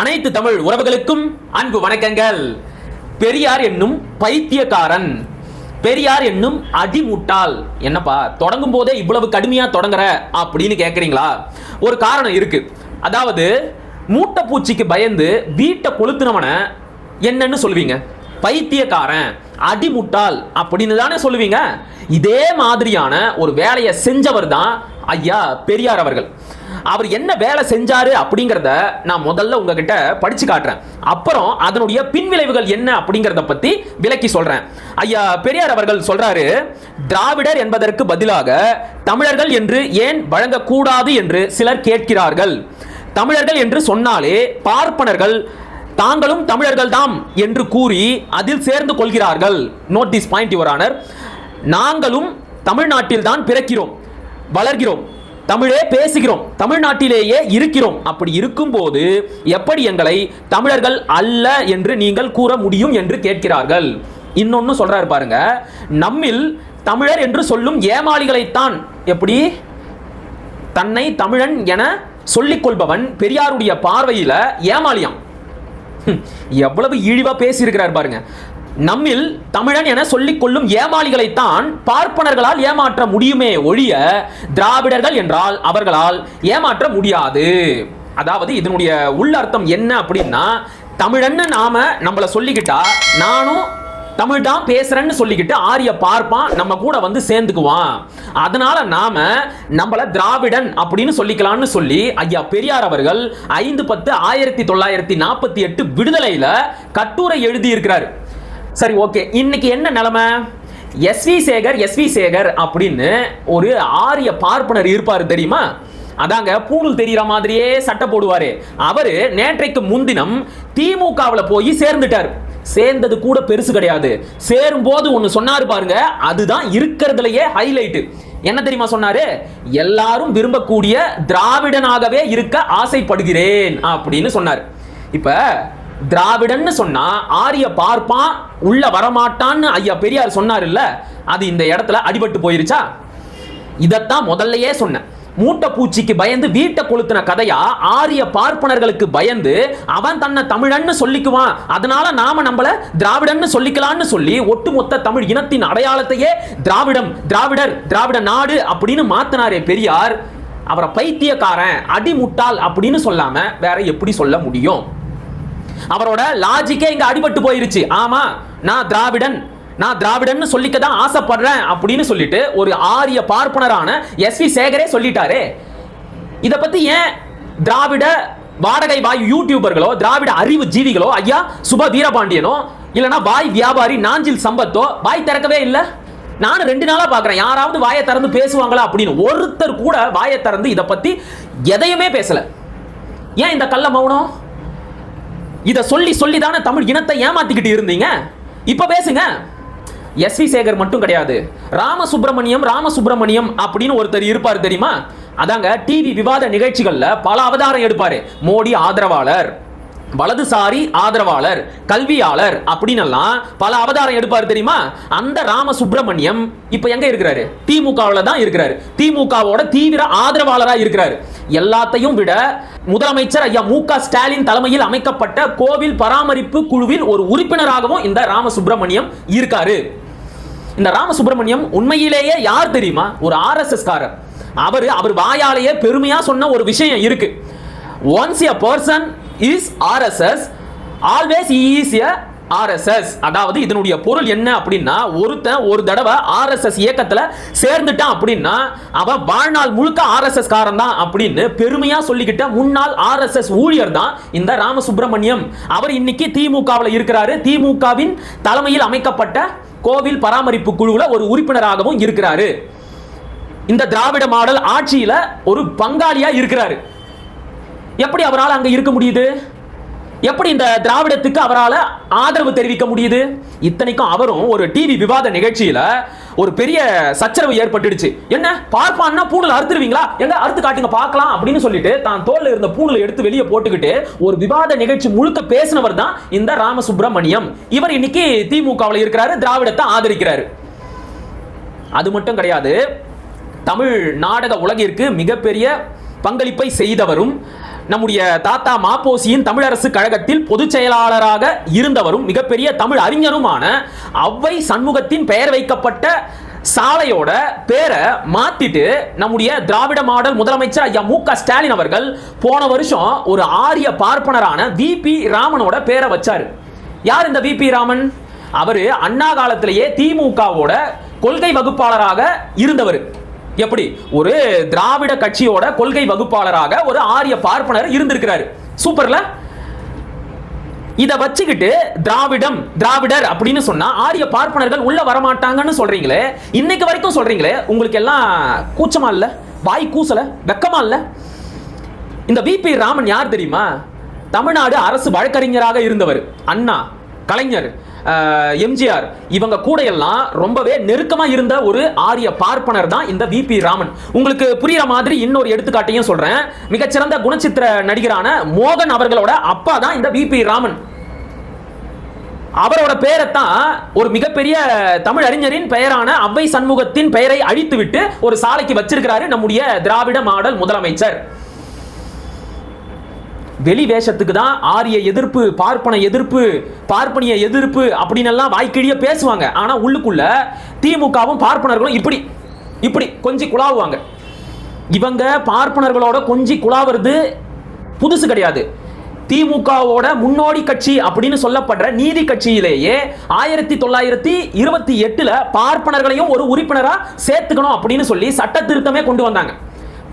அனைத்து தமிழ் உறவுகளுக்கும் அன்பு வணக்கங்கள். பெரியார் என்னும் பைத்தியக்காரன். பெரியார் என்னும் அடிமுட்டால் என்னப்பா தொடங்கும் போதே இவ்வளவு கடுமையா தொடங்குற அப்படின்னு கேக்குறீங்களா? ஒரு காரணம் இருக்கு. அதாவது மூட்டை பூச்சிக்கு பயந்து வீட்டை கொளுத்துனவன என்னன்னு சொல்லுவீங்க. பைத்தியக்காரன் அடிமுட்டால் அப்படின்னு தானே சொல்லுவீங்க. இதே மாதிரியான ஒரு வேலையை செஞ்சவர் தான் ஐயா பெரியார் அவர்கள். அவர் என்ன வேலை செஞ்சாரு அப்படிங்கிறத நான் முதல்ல உங்ககிட்ட படிச்சு காட்டுறேன். அப்புறம் அதனுடைய பின்விளைவுகள் என்ன அப்படிங்கிறத பத்தி விளக்கி சொல்றேன். ஐயா பெரியார் அவர்கள் சொல்றாரு திராவிடர் என்பதற்கு பதிலாக தமிழர்கள் என்று ஏன் வழங்கக்கூடாது என்று சிலர் கேட்கிறார்கள். தமிழர்கள் என்று சொன்னாலே பார்ப்பனர்கள் தாங்களும் தமிழர்கள் தாம் என்று கூறி அதில் சேர்ந்து கொள்கிறார்கள். Note this point your honour நாங்களும் தமிழ்நாட்டில் தான் பிறக்கிறோம் வளர்கிறோம். தமிழே பேசுகிறோம் தமிழ்நாட்டிலேயே இருக்கிறோம். அப்படி இருக்கும்போது எப்படி எங்களை தமிழர்கள் அல்ல என்று நீங்கள் கூற முடியும் என்று கேட்கிறார்கள். இன்னொன்னு சொல்றாரு பாருங்க நம்மில் தமிழர் என்று சொல்லும் ஏமாளிகளைத்தான் எப்படி? தன்னை தமிழன் என சொல்லிக் கொள்பவன் பெரியாருடைய பார்வையில ஏமாளியாம். எவ்வளவு இழிவா பேசியிருக்கிறார் பாருங்க. நம்மில் தமிழன் என சொல்லிக் கொள்ளும் ஏமாளிகளைத்தான் பார்ப்பனர்களால் ஏமாற்ற முடியுமே ஒழிய திராவிடர்கள் என்றால் அவர்களால் ஏமாற்ற முடியாது. அதாவது இதனுடைய உள்ளர்த்தம் என்ன அப்படின்னா தமிழன்னு நாம நம்மளை சொல்லிக்கிட்டா நானும் தமிழ் தான் பேசுறேன்னு சொல்லிக்கிட்டு ஆரிய பார்ப்பான் நம்ம கூட வந்து சேர்ந்துக்குவான். அதனால நாம நம்மள திராவிடன் அப்படின்னு சொல்லிக்கலாம்னு சொல்லி ஐயா பெரியார் அவர்கள் ஐந்து பத்து ஆயிரத்தி தொள்ளாயிரத்தி நாற்பத்தி எட்டு விடுதலையில கட்டுரை எழுதி இருக்கிறார் சரி ஓகே இன்னைக்கு என்ன நிலைமை? எஸ்வி சேகர் எஸ்வி சேகர் அப்படின்னு ஒரு ஆரிய பார்ப்பனர் இருப்பார் தெரியுமா? அதாங்க பூணூல் தெரியற மாதிரியே சட்டை போடுவாரு. அவரு நேற்றைக்கு முன்தினம் திமுகவில் போய் சேர்ந்துட்டார். சேர்ந்தது கூட பெருசு கிடையாது. சேரும் போது ஒன்று சொன்னாரு பாருங்க அதுதான் இருக்கிறதுலயே ஹைலைட்டு என்ன தெரியுமா சொன்னாரு? எல்லாரும் விரும்பக்கூடிய திராவிடனாகவே இருக்க ஆசைப்படுகிறேன் அப்படின்னு சொன்னார். இப்போ திராவிடன்னு சொன்னா ஆரிய பார்ப்பான் உள்ள வரமாட்டான்னு ஐயா பெரியார் சொன்னார் இல்ல அது இந்த இடத்துல அடிபட்டு போயிருச்சா? இதத்தான் முதல்லயே சொன்னேன். மூட்டை பூச்சிக்கு பயந்து வீட்டை கொளுத்தின கதையா ஆரிய பார்ப்பனர்களுக்கு பயந்து அவன் தன்னை தமிழன்னு சொல்லிக்குவான். அதனால நாம நம்மள திராவிடன்னு சொல்லிக்கலாம்னு சொல்லி ஒட்டுமொத்த தமிழ் இனத்தின் அடையாளத்தையே திராவிடம் திராவிடர் திராவிட நாடு அப்படின்னு மாத்தினாரே பெரியார். அவரை பைத்தியக்காரன் அடிமுட்டாள் அப்படின்னு சொல்லாம வேற எப்படி சொல்ல முடியும்? அவரோட லாஜிக்கே இங்க அடிபட்டு போயிருச்சு. ஆமா நான் திராவிடன் நான் திராவிடன்னு சொல்லிக்க தான் ஆசைப்படுறேன் அப்படின்னு சொல்லிட்டு ஒரு ஆரிய பார்ப்பனரான எஸ் வி சேகரே சொல்லிட்டாரே. இதை பத்தி ஏன் திராவிட வாடகை வாய் யூடியூபர்களோ திராவிட அறிவு ஜீவிகளோ ஐயா சுப வீரபாண்டியனோ இல்லைன்னா வாய் வியாபாரி நாஞ்சில் சம்பத்தோ வாய் திறக்கவே இல்லை? நானும் ரெண்டு நாளாக பார்க்குறேன் யாராவது வாயை திறந்து பேசுவாங்களா அப்படின்னு. ஒருத்தர் கூட வாயை திறந்து இதை பத்தி எதையுமே பேசல. ஏன் இந்த கள்ள மௌனம்? இதை சொல்லி சொல்லி தானே தமிழ் இனத்தை ஏமாத்திக்கிட்டு இருந்தீங்க? இப்போ பேசுங்க. எஸ் வி சேகர் மட்டும் கிடையாது. ராமசுப்ரமணியம் ராமசுப்ரமணியம் அப்படின்னு ஒருத்தர் இருப்பார் தெரியுமா? அதாங்க டிவி விவாத நிகழ்ச்சிகளில் பல அவதாரம் எடுப்பாரு. மோடி ஆதரவாளர். வலதுசாரி ஆதரவாளர் கல்வியாளர் அப்படின்னெல்லாம் பல அவதாரம் எடுப்பார் தெரியுமா? அந்த ராம சுப்பிரமணியம் இப்ப எங்க இருக்கிறாரு? திமுகவில் தான் இருக்கிறாரு. திமுகவோட தீவிர ஆதரவாளராக இருக்கிறாரு. எல்லாத்தையும் விட முதலமைச்சர் ஐயா மு க ஸ்டாலின் தலைமையில் அமைக்கப்பட்ட கோவில் பராமரிப்பு குழுவில் ஒரு உறுப்பினராகவும் இந்த ராம சுப்பிரமணியம் இருக்காரு. இந்த ராமசுப்ரமணியம் உண்மையிலேயே யார் தெரியுமா? ஒரு ஆர்எஸ்எஸ் காரர் அவர் அவர் வாயாலேயே பெருமையா சொன்ன ஒரு விஷயம் இருக்கு. Once a person is RSS always is a RSS அதாவது இதனுடைய பொருள் என்ன அப்படின்னா ஒருத்தன் ஒரு தடவை ஆர்எஸ்எஸ் இயக்கத்தில் சேர்ந்துட்டான் அப்படின்னா அவன் வாழ்நாள் முழுக்க ஆர்எஸ்எஸ் காரன் தான் அப்படின்னு பெருமையாக சொல்லிக்கிட்ட முன்னாள் ஆர்எஸ்எஸ் ஊழியர் தான் இந்த ராமசுப்ரமணியம். அவர் இன்னைக்கு திமுகவில் இருக்கிறாரு. திமுகவின் தலைமையில் அமைக்கப்பட்ட கோவில் பராமரிப்பு குழுவில் ஒரு உறுப்பினராகவும் இருக்கிறாரு. இந்த திராவிட மாடல் ஆட்சியில் ஒரு பங்காளியாக இருக்கிறாரு. எப்படி அவரால் அங்கே இருக்க முடியுது? எப்படி இந்த திராவிடத்துக்கு அவரால் ஆதரவு தெரிவிக்க முடியுது? இத்தனைக்கும் அவரும் ஒரு டிவி விவாத நிகழ்ச்சியில ஒரு பெரிய சச்சரவு ஏற்பட்டுடுச்சு. என்ன? பார்ப்பான்னா பூணில் அறுத்துருவீங்களா? எங்க அறுத்து காட்டுங்க பார்க்கலாம் அப்படின்னு சொல்லிட்டு தான் தோல்ல இருந்த பூணில் எடுத்து வெளியே போட்டுக்கிட்டு ஒரு விவாத நிகழ்ச்சி முழுக்க பேசினவர் தான் இந்த ராமசுப்ரமணியம். இவர் இன்னைக்கு திமுகவில் இருக்கிறாரு திராவிடத்தை ஆதரிக்கிறாரு. அது மட்டும் கிடையாது தமிழ் நாடக உலகிற்கு மிகப்பெரிய பங்களிப்பை செய்தவரும் நம்முடைய தாத்தா மாப்போசியின் தமிழரசு கழகத்தில் பொதுச் செயலாளராக இருந்தவரும் மிகப்பெரிய தமிழ் அறிஞருமான அவ்வை சண்முகத்தின் பெயர் வைக்கப்பட்ட சாலையோட பேரை மாத்திட்டு நம்முடைய திராவிட மாடல் முதலமைச்சர் ஐயா மு க ஸ்டாலின் அவர்கள் போன வருஷம் ஒரு ஆரிய பார்ப்பனரான வி பி ராமனோட பேரை வச்சாரு. யார் இந்த வி பி ராமன்? அவரு அண்ணா காலத்திலேயே திமுகவோட கொள்கை வகுப்பாளராக இருந்தவர். எப்படி? ஒரு திராவிட கட்சியோட கொள்கை வகுப்பாளராக ஒரு ஆரிய பார்ப்பனர் இருந்திருக்கிறாரு. சூப்பர்ல? இத வச்சுக்கிட்டு திராவிடம் திராவிடர் அப்படின்னு சொன்னா ஆரிய பார்ப்பனர்கள் உள்ள வரமாட்டாங்கன்னு சொல்றீங்களே இன்னைக்கு வரைக்கும் சொல்றீங்களே உங்களுக்கு எல்லாம் கூச்சமா இல்ல? வாய் கூசல? வெக்கமா இல்ல? இந்த விபி ராமன் யார் தெரியுமா? தமிழ்நாடு அரசு வழக்கறிஞராக இருந்தவர். அண்ணா கலைஞர். எம்ஜிஆர். இவங்க கூட எல்லாம் ரொம்பவே நெருக்கமா இருந்த ஒரு ஆரிய பார்ப்பனர் தான் இந்த விபி ராமன். உங்களுக்கு புரியுற மாதிரி இன்னொரு எடுத்துக்காட்டையும் சொல்றேன். மிகச்சிறந்த குணச்சித்திர நடிகரான மோகன் அவர்களோட அப்பா தான் இந்த விபி ராமன். அவரோட பெயரைத்தான் ஒரு மிகப்பெரிய தமிழ் அறிஞரின் பெயரான அவ்வை சண்முகத்தின் பெயரை அழித்துவிட்டு ஒரு சாலைக்கு வச்சிருக்கிறாரு நம்முடைய திராவிட மாடல் முதலமைச்சர். வெளி வேஷத்துக்கு தான் ஆரிய எதிர்ப்பு பார்ப்பன எதிர்ப்பு பார்ப்பனிய எதிர்ப்பு அப்படின்னு எல்லாம் வாய்க்கிழிய பேசுவாங்க. ஆனா உள்ளுக்குள்ள திமுகவும் பார்ப்பனர்களும் இப்படி இப்படி கொஞ்சி குழாவுவாங்க. இவங்க பார்ப்பனர்களோட கொஞ்சி குழாவுறது புதுசு கிடையாது. திமுகவோட முன்னோடி கட்சி அப்படின்னு சொல்லப்படுற நீதி கட்சியிலேயே ஆயிரத்தி தொள்ளாயிரத்தி இருபத்தி எட்டுல பார்ப்பனர்களையும் ஒரு உறுப்பினரா சேர்த்துக்கணும் அப்படின்னு சொல்லி சட்ட திருத்தமே கொண்டு வந்தாங்க.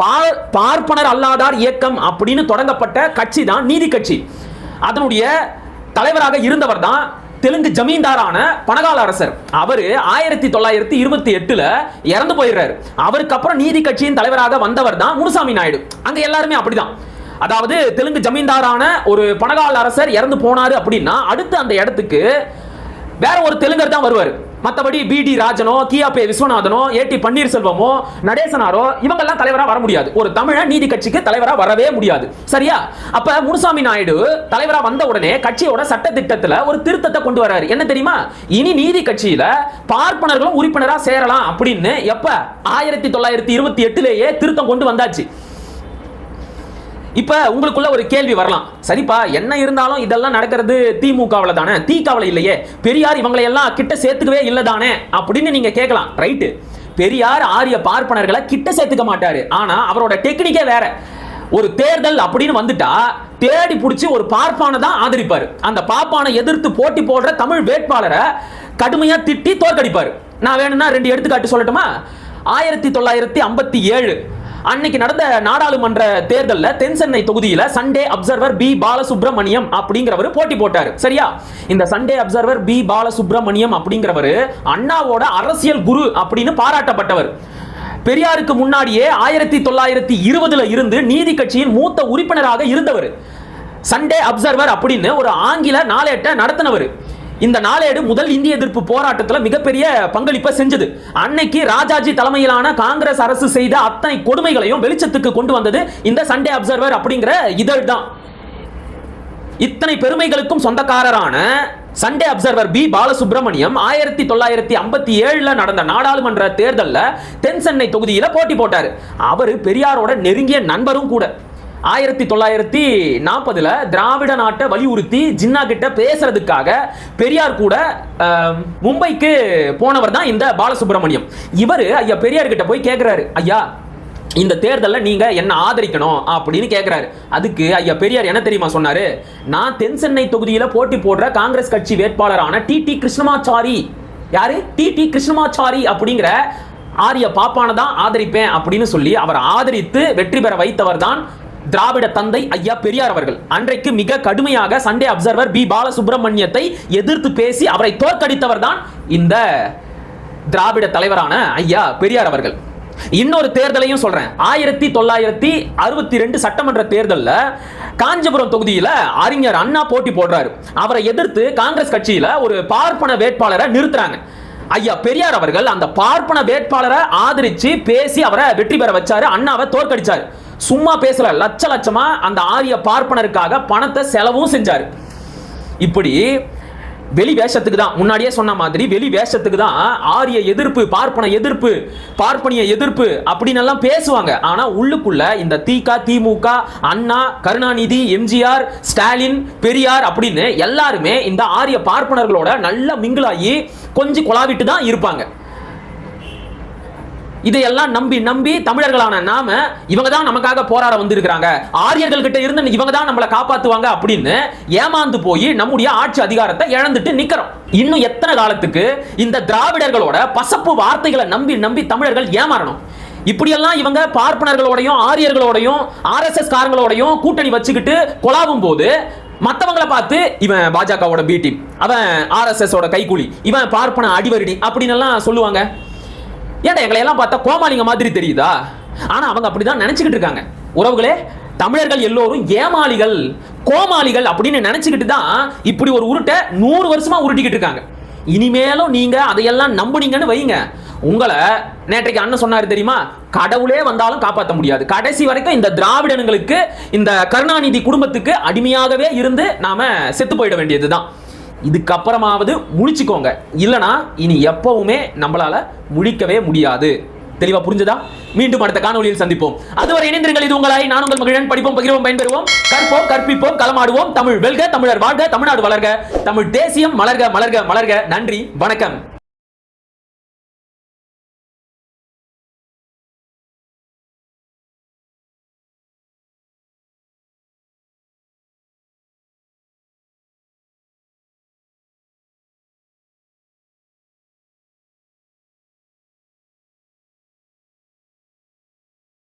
பார்ப்பனர் அல்லாதார் இயக்கம் அப்படின்னு தொடங்கப்பட்ட கட்சி தான் நீதி கட்சி. அதனுடைய தலைவராக இருந்தவர் தான் தெலுங்கு ஜமீன்தாரான பனகால அரசர். அவர் ஆயிரத்தி தொள்ளாயிரத்தி இருபத்தி எட்டுல இறந்து போயிடுறாரு. அவருக்கு அப்புறம் நீதி கட்சியின் தலைவராக வந்தவர் தான் முனுசாமி நாயுடு. அங்க எல்லாருமே அப்படிதான். அதாவது தெலுங்கு ஜமீன்தாரான ஒரு பனகால அரசர் இறந்து போனாரு அப்படின்னா அடுத்து அந்த இடத்துக்கு வேற ஒரு தெலுங்கர் தான் வருவார். மற்றபடி பிடி ராஜனோ கியாபே விஸ்வநாதனோ ஏடி பன்னீர்செல்வமோ நடேசனாரோ இவங்கெல்லாம் தலைவராக வர முடியாது. ஒரு தமிழ நீதி கட்சிக்கு தலைவராக வரவே முடியாது. சரியா? அப்ப முனுசாமி நாயுடு தலைவராக வந்த உடனே கட்சியோட சட்ட திட்டத்தில் ஒரு திருத்தத்தை கொண்டு வராரு. என்ன தெரியுமா? இனி நீதி கட்சியில பார்ப்பனர்களும் உறுப்பினராக சேரலாம் அப்படின்னு எப்ப? ஆயிரத்தி தொள்ளாயிரத்தி இருபத்தி எட்டுலேயே திருத்தம் கொண்டு வந்தாச்சு. இப்போ உங்களுக்குள்ள ஒரு கேள்வி வரலாம். சரிப்பா என்ன இருந்தாலும் இதெல்லாம் நடக்கிறது திமுகவில் தானே? திகாவில் இல்லையே. பெரியார் இவங்களை எல்லாம் கிட்ட சேர்த்துக்கவே இல்லை தானே? அப்படின்னு நீங்கள் கேட்கலாம். ரைட்டு. பெரியார் ஆரிய பார்ப்பனர்களை கிட்ட சேர்த்துக்க மாட்டாரு. ஆனால் அவரோட டெக்னிக்கே வேற. ஒரு தேர்தல் அப்படின்னு வந்துட்டா தேடி பிடிச்சி ஒரு பார்ப்பானை தான் ஆதரிப்பார். அந்த பார்ப்பானை எதிர்த்து போட்டி போடுற தமிழ் வேட்பாளரை கடுமையாக திட்டி தோற்கடிப்பார். நான் வேணும்னா ரெண்டு எடுத்துக்காட்டு சொல்லட்டுமா? ஆயிரத்தி தொள்ளாயிரத்தி ஐம்பத்தி ஏழு. அன்னைக்கு நடந்த நாடாளுமன்ற தேர்தலில் தென்சென்னை தொகுதியில் சண்டே அப்சர்வர் பி பாலசுப்ரமணியம் அப்படிங்கிறவர் போட்டி போட்டார். சரியா? இந்த சண்டே அப்சர்வர் பி பாலசுப்ரமணியம் அப்படிங்கிறவர் அண்ணாவோட அரசியல் குரு அப்படின்னு பாராட்டப்பட்டவர். பெரியாருக்கு முன்னாடியே ஆயிரத்தி தொள்ளாயிரத்தி இருபதுல இருந்து நீதி கட்சியின் மூத்த உறுப்பினராக இருந்தவர். சண்டே அப்சர்வர் அப்படின்னு ஒரு ஆங்கில நாளேட்டை நடத்தினவர். இந்த நாளேடு முதல் இந்திய எதிர்ப்பு போராட்டத்தில் மிகப்பெரிய பங்களிப்பை செஞ்சது. அன்னைக்கு ராஜாஜி தலைமையிலான காங்கிரஸ் அரசு செய்த அத்தனை கொடுமைகளையும் வெளிச்சத்துக்கு கொண்டு வந்தது இந்த சண்டே அப்சர்வர் அப்படிங்கிற இதழ் தான். இத்தனை பெருமைகளுக்கும் சொந்தக்காரரான சண்டே அப்சர்வர் பி. பாலசுப்ரமணியம் ஆயிரத்தி தொள்ளாயிரத்தி ஐம்பத்தி ஏழுல நடந்த நாடாளுமன்ற தேர்தலில் தென் சென்னை தொகுதியில் போட்டி போட்டார். அவர் பெரியாரோட நெருங்கிய நண்பரும் கூட. ஆயிரத்தி தொள்ளாயிரத்தி நாற்பதுல திராவிட நாட்டை வலியுறுத்தி ஜின்னா கிட்ட பேசுறதுக்காக பெரியார் கூட மும்பைக்கு போனவர் தான் இந்த பாலசுப்ரமணியம். இவர் ஐயா பெரியார் கிட்ட போய் கேட்கிறாரு ஐயா இந்த தேர்தலில் நீங்க என்ன ஆதரிக்கணும்? அப்படின்னு கேட்கிறாரு அதுக்கு ஐயா பெரியார் என்ன தெரியுமா சொன்னாரு? நான் தென் சென்னை தொகுதியில் போட்டி போடுற காங்கிரஸ் கட்சி வேட்பாளரான டி. டி. கிருஷ்ணமாச்சாரி. யாரு? டி. டி. கிருஷ்ணமாச்சாரி அப்படிங்கிற ஆரிய பாப்பான தான் ஆதரிப்பேன் அப்படின்னு சொல்லி அவர் ஆதரித்து வெற்றி பெற வைத்தவர் தான் திராவிட தந்தை ஐயா பெரியார் அவர்கள். அன்றைக்கு மிக கடுமையாக சண்டே அப்சர்வர் பி. பாலசுப்ரமணியத்தை எதிர்த்து பேசி அவரை தோற்கடித்தவர் தான் இந்த திராவிட தலைவரான ஐயா பெரியார் அவர்கள். இன்னொரு தேர்தலையும் சொல்றேன். ஆயிரத்தி தொள்ளாயிரத்தி அறுபத்தி ரெண்டு சட்டமன்ற தேர்தலில் காஞ்சிபுரம் தொகுதியில அறிஞர் அண்ணா போட்டி போடுறாரு. அவரை எதிர்த்து காங்கிரஸ் கட்சியில ஒரு பார்ப்பன வேட்பாளரை நிறுத்துறாங்க. ஐயா பெரியார் அவர்கள் அந்த பார்ப்பன வேட்பாளரை ஆதரிச்சு பேசி அவரை வெற்றி பெற வச்சாரு அண்ணாவை தோற்கடிச்சாரு. சும்மா பேசல லட்ச லட்சமா அந்த ஆரிய பார்ப்பனருக்காக பணத்தை செலவும் செஞ்சாரு. இப்படி வெளி வேஷத்துக்கு தான் முன்னாடியே சொன்ன மாதிரி வெளி வேஷத்துக்கு தான் ஆரிய எதிர்ப்பு பார்ப்பன எதிர்ப்பு பார்ப்பனிய எதிர்ப்பு அப்படின்னு எல்லாம் பேசுவாங்க. ஆனா உள்ளுக்குள்ள இந்த திக திமுக அண்ணா கருணாநிதி எம்ஜிஆர் ஸ்டாலின் பெரியார் அப்படின்னு எல்லாருமே இந்த ஆரிய பார்ப்பனர்களோட நல்ல மிங்கிளாகி கொஞ்சம் குழாவிட்டு தான் இருப்பாங்க. இதையெல்லாம் நம்பி நம்பி தமிழர்களான நாம இவங்க தான் நமக்காக போராட வந்திருக்கிறாங்க. ஆரியர்கள் கிட்ட இருந்து இவங்க தான் நம்மளை காப்பாத்துவாங்க அப்படின்னு ஏமாந்து போய் நம்முடைய ஆட்சி அதிகாரத்தை இழந்துட்டு நிக்கிறோம். இன்னும் எத்தனை காலத்துக்கு இந்த திராவிடர்களோட பசப்பு வார்த்தைகளை நம்பி நம்பி தமிழர்கள் ஏமாறணும். இப்படியெல்லாம் இவங்க பார்ப்பனர்களோடையும் ஆரியர்களோடையும் ஆர்எஸ்எஸ் காரங்களோடையும் கூட்டணி வச்சுக்கிட்டு கொலாவும் போது மற்றவங்களை பார்த்து இவன் பாஜகவோட பி டீம் அவன் ஆர்எஸ்எஸோட கைகூலி கைக்கூலி இவன் பார்ப்பன அடிவரடி அப்படின்னு எல்லாம் சொல்லுவாங்க. ஏன்டா எங்களை எல்லாம் பார்த்தா கோமாளிங்க மாதிரி தெரியுதா? ஆனா அவங்க அப்படிதான் நினைச்சுக்கிட்டு இருக்காங்க. உறவுகளே தமிழர்கள் எல்லோரும் ஏமாளிகள் கோமாளிகள் அப்படின்னு நினைச்சுக்கிட்டு தான் இப்படி ஒரு உருட்டை நூறு வருஷமா உருட்டிக்கிட்டு இருக்காங்க. இனிமேலும் நீங்க அதையெல்லாம் நம்புனீங்கன்னு வைங்க. உங்களை நேற்றைக்கு அண்ணன் சொன்னாரு தெரியுமா? கடவுளே வந்தாலும் காப்பாற்ற முடியாது. கடைசி வரைக்கும் இந்த திராவிடனுங்களுக்கு இந்த கருணாநிதி குடும்பத்துக்கு அடிமையாகவே இருந்து நாம செத்து போயிட வேண்டியதுதான். இதுக்கப்புறமாவது முழிச்சுக்கோங்க. இல்லனா இனி எப்பவுமே நம்மளால முழிக்கவே முடியாது. தெளிவா புரிஞ்சதா? மீண்டும் அடுத்த காணொலியில் சந்திப்போம். அதுவரை இணைந்திருங்கள். இது உங்களாய் நான் உங்கள் மகிழன். படிப்போம் பகிர்வோம் பயன்பெறுவோம். கற்போம் கற்பிப்போம் களமாடுவோம். தமிழ் வெல்க தமிழர் வாழ்க தமிழ்நாடு வளர்க. தமிழ் தேசியம் மலர்க மலர்க மலர்க. நன்றி வணக்கம்.